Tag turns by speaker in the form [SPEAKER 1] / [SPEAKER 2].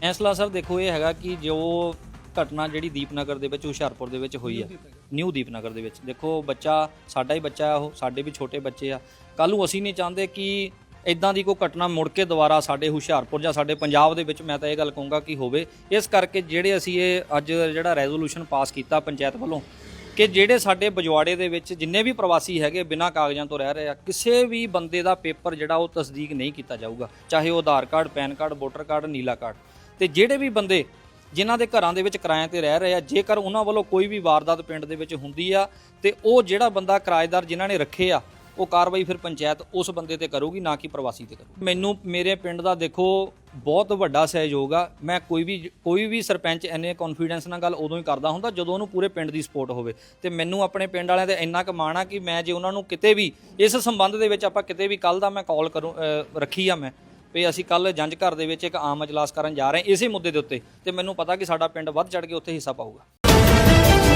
[SPEAKER 1] ਫੈਸਲਾ ਸਰ ਦੇਖੋ ਇਹ ਹੈਗਾ ਕਿ ਜੋ ਘਟਨਾ ਜਿਹੜੀ ਦੀਪਨਗਰ ਦੇ ਵਿੱਚ, ਹੁਸ਼ਿਆਰਪੁਰ ਦੇ ਵਿੱਚ ਹੋਈ ਆ, ਨਿਊ ਦੀਪਨਗਰ ਦੇ ਵਿੱਚ। ਦੇਖੋ, ਬੱਚਾ ਸਾਡਾ ਹੀ ਬੱਚਾ ਆ, ਉਹ ਸਾਡੇ ਵੀ ਛੋਟੇ ਬੱਚੇ ਆ। ਕੱਲ ਨੂੰ ਅਸੀਂ ਨਹੀਂ ਚਾਹੁੰਦੇ ਕਿ ਇਦਾਂ ਦੀ ਕੋਈ ਘਟਨਾ ਮੁੜ ਕੇ ਦੁਬਾਰਾ ਸਾਡੇ ਹੁਸ਼ਿਆਰਪੁਰ ਜਾਂ ਸਾਡੇ ਪੰਜਾਬ ਦੇ ਵਿੱਚ, ਮੈਂ ਤਾਂ ਇਹ ਗੱਲ ਕਹੂੰਗਾ ਕਿ ਹੋਵੇ। ਇਸ ਕਰਕੇ ਜਿਹੜੇ ਅਸੀਂ ਇਹ ਅੱਜ ਜਿਹੜਾ ਰੈਜ਼ੋਲੂਸ਼ਨ ਪਾਸ ਕੀਤਾ ਪੰਚਾਇਤ ਵੱਲੋਂ, ਕਿ ਜਿਹੜੇ ਸਾਡੇ ਬਜਵਾੜੇ ਦੇ ਵਿੱਚ ਜਿੰਨੇ ਵੀ ਪ੍ਰਵਾਸੀ ਹੈਗੇ, ਬਿਨਾਂ ਕਾਗਜ਼ਾਂ ਤੋਂ ਰਹਿ ਰਹੇ ਆ, ਕਿਸੇ ਵੀ ਬੰਦੇ ਦਾ ਪੇਪਰ ਜਿਹੜਾ ਉਹ ਤਸਦੀਕ ਨਹੀਂ ਕੀਤਾ ਜਾਊਗਾ। ਚਾਹੇ ਉਹ Aadhaar card, pan card, voter card, ਨੀਲਾ ਕਾਰਡ। ਤੇ ਜਿਹੜੇ ਵੀ ਬੰਦੇ ਜਿਨ੍ਹਾਂ ਦੇ ਘਰਾਂ ਦੇ ਵਿੱਚ ਕਿਰਾਏ ਤੇ ਰਹਿ ਰਹੇ ਆ, ਜੇਕਰ ਉਹਨਾਂ ਵੱਲੋਂ ਕੋਈ ਵੀ ਵਾਰਦਾਤ ਪਿੰਡ ਦੇ ਵਿੱਚ ਹੁੰਦੀ ਆ, ਤੇ ਉਹ ਜਿਹੜਾ ਬੰਦਾ ਕਿਰਾਏਦਾਰ ਜਿਨ੍ਹਾਂ ਨੇ ਰੱਖੇ ਆ, ਉਹ ਕਾਰਵਾਈ ਫਿਰ ਪੰਚਾਇਤ ਉਸ ਬੰਦੇ ਤੇ ਕਰੂਗੀ, ਨਾ ਕਿ ਪ੍ਰਵਾਸੀ ਤੇ ਕਰੂਗੀ। ਮੈਨੂੰ ਮੇਰੇ ਪਿੰਡ ਦਾ ਦੇਖੋ ਬਹੁਤ ਵੱਡਾ ਸਹਿਯੋਗ ਆ। ਮੈਂ ਕੋਈ ਵੀ ਕੋਈ ਵੀ ਸਰਪੰਚ ਐਨੇ ਕੌਨਫੀਡੈਂਸ ਨਾਲ ਗੱਲ ਉਦੋਂ ਹੀ ਕਰਦਾ ਹੁੰਦਾ ਜਦੋਂ ਉਹਨੂੰ ਪੂਰੇ ਪਿੰਡ ਦੀ ਸਪੋਰਟ ਹੋਵੇ। ਤੇ ਮੈਨੂੰ ਆਪਣੇ ਪਿੰਡ ਵਾਲਿਆਂ ਤੇ ਇੰਨਾ ਕੁ ਮਾਣ ਆ ਕਿ ਮੈਂ ਜੇ ਉਹਨਾਂ ਨੂੰ ਕਿਤੇ ਵੀ ਇਸ ਸੰਬੰਧ ਦੇ ਵਿੱਚ ਆਪਾਂ ਕਿਤੇ ਵੀ ਕੱਲ ਦਾ ਮੈਂ ਕਾਲ ਕਰੂੰ ਰੱਖੀ ਆ ਮੈਂ ਵੀ ਅਸੀਂ ਕੱਲ ਜੰਜ ਘਰ ਦੇ ਵਿੱਚ ਇੱਕ ਆਮ ਅਜਲਾਸ ਕਰਨ ਜਾ ਰਹੇ ਹਾਂ ਇਸੇ ਮੁੱਦੇ ਦੇ ਉੱਤੇ ਤੇ ਮੈਨੂੰ ਪਤਾ ਕਿ ਸਾਡਾ ਪਿੰਡ ਵੱਧ ਚੜ ਕੇ ਉੱਥੇ ਹਿੱਸਾ ਪਾਊਗਾ।